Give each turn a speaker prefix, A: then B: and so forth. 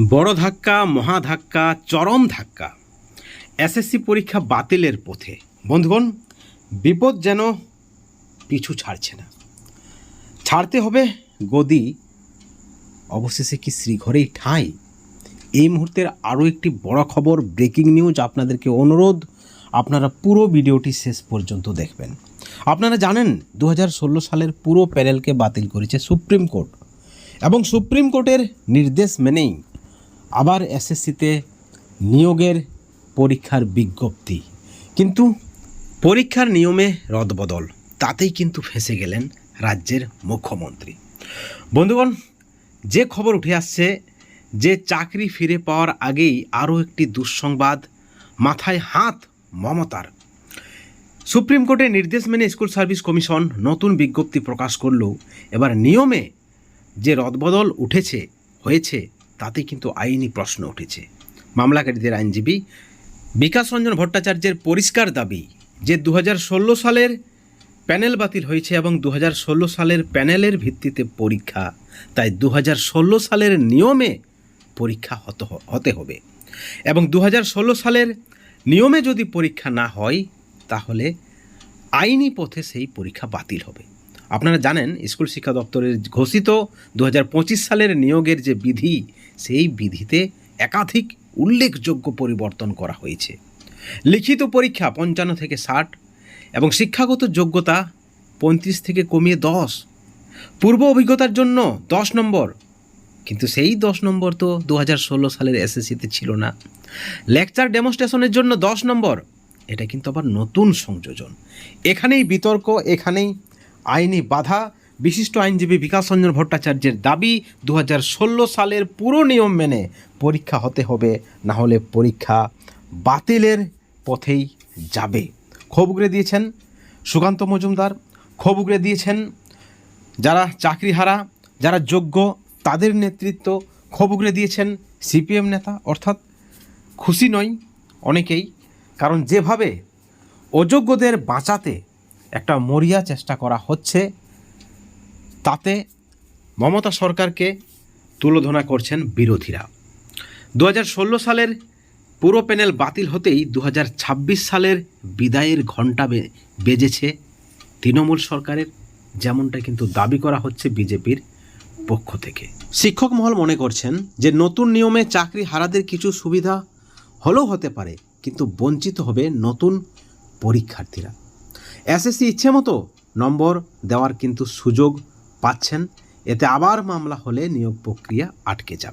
A: বড় ধাক্কা, মহা ধাক্কা, চরম ধাক্কা। এসএসসি পরীক্ষা বাতিলের পথে। বন্ধুগণ, বিপদ যেন পিছু ছাড়ছে না। ছাড়তে হবে গদি। অবশেষে কি শ্রীঘরেই ঠাঁই? এই মুহূর্তের আরও একটি বড় খবর ব্রেকিং নিউজ আপনাদেরকে অনুরোধ। আপনারা পুরো ভিডিওটি শেষ পর্যন্ত দেখবেন। আপনারা জানেন দু হাজার ষোলো সালের পুরো প্যানেলকে বাতিল করেছে সুপ্রিম কোর্ট। এবং সুপ্রিম কোর্টের নির্দেশ মেনেই আবার এসএসসিতে নিয়োগের পরীক্ষার বিজ্ঞপ্তি। কিন্তু পরীক্ষার নিয়মে রদবদল, তাতেই কিন্তু ফেঁসে গেলেন রাজ্যের মুখ্যমন্ত্রী। বন্ধুগণ, যে খবর উঠে আসছে যে চাকরি ফিরে পাওয়ার আগেই আরও একটি দুঃসংবাদ মাথায় হাত মমতার। সুপ্রিম কোর্টের নির্দেশ মেনে স্কুল সার্ভিস কমিশন নতুন বিজ্ঞপ্তি প্রকাশ করলেও এবার নিয়মে যে রদবদল উঠেছে, হয়েছে তাতে কিন্তু আইনি প্রশ্ন উঠেছে। মামলাকারীদের আইনজীবী বিকাশ রঞ্জন ভট্টাচার্যের পরিষ্কার দাবি যে দু হাজার ষোলো সালের প্যানেল বাতিল হয়েছে এবং দু হাজার ষোলো সালের প্যানেলের ভিত্তিতে পরীক্ষা, তাই দু হাজার ষোলো সালের নিয়মে পরীক্ষা হতে হবে। এবং দু হাজার ষোলো সালের নিয়মে যদি পরীক্ষা না হয়, তাহলে আইনি পথে সেই পরীক্ষা বাতিল হবে। আপনারা জানেন, স্কুল শিক্ষা দপ্তরের ঘোষিত দু হাজার পঁচিশ সালের নিয়োগের যে বিধি, সেই বিধিতে একাধিক উল্লেখযোগ্য পরিবর্তন করা হয়েছে। লিখিত পরীক্ষা পঞ্চান্ন থেকে ষাট এবং শিক্ষাগত যোগ্যতা পঁয়ত্রিশ থেকে কমিয়ে দশ। পূর্ব অভিজ্ঞতার জন্য দশ নম্বর। কিন্তু সেই দশ নম্বর তো দু হাজার ষোলো সালের এসএসসিতে ছিল না। লেকচার ডেমনস্ট্রেশনের জন্য দশ নম্বর। এটা কিন্তু আবার নতুন সংযোজন। এখানেই বিতর্ক, এখানেই আইনি বাধা, বিশিষ্ট আইনজীবী বিকাশ রঞ্জন ভট্টাচার্যের দাবি দু হাজার ষোলো সালের পুরো নিয়ম মেনে পরীক্ষা হতে হবে, না হলে পরীক্ষা বাতিলের পথেই যাবে। ক্ষোভ উগরে দিয়েছেন সুকান্ত মজুমদার, ক্ষোভ উগরে দিয়েছেন যারা চাকরিহারা, যারা যোগ্য, তাদের নেতৃত্ব ক্ষোভ উগরে দিয়েছেন সিপিএম নেতা। অর্থাৎ খুশি নয় অনেকেই, কারণ যেভাবে অযোগ্যদের বাঁচাতে একটা মরিয়া চেষ্টা করা হচ্ছে। তাতে মমতা সরকারকে তুলোধনা করছেন বিরোধীরা। দু হাজার ষোলো সালের পুরো প্যানেল বাতিল হতেই দু হাজার ছাব্বিশ সালের বিদায়ের ঘণ্টা বেজেছে তৃণমূল সরকারের, যেমনটা কিন্তু দাবি করা হচ্ছে বিজেপির পক্ষ থেকে। শিক্ষক মহল মনে করছেন যে নতুন নিয়মে চাকরি হারাদের কিছু সুবিধা হলেও হতে পারে, কিন্তু বঞ্চিত হবে নতুন পরীক্ষার্থীরা। এসএসসি ইচ্ছে মতো নম্বর দেওয়ার কিন্তু সুযোগ পাচ্ছেন। এতে আবার মামলা হলে নিয়োগ প্রক্রিয়া আটকে যাবে।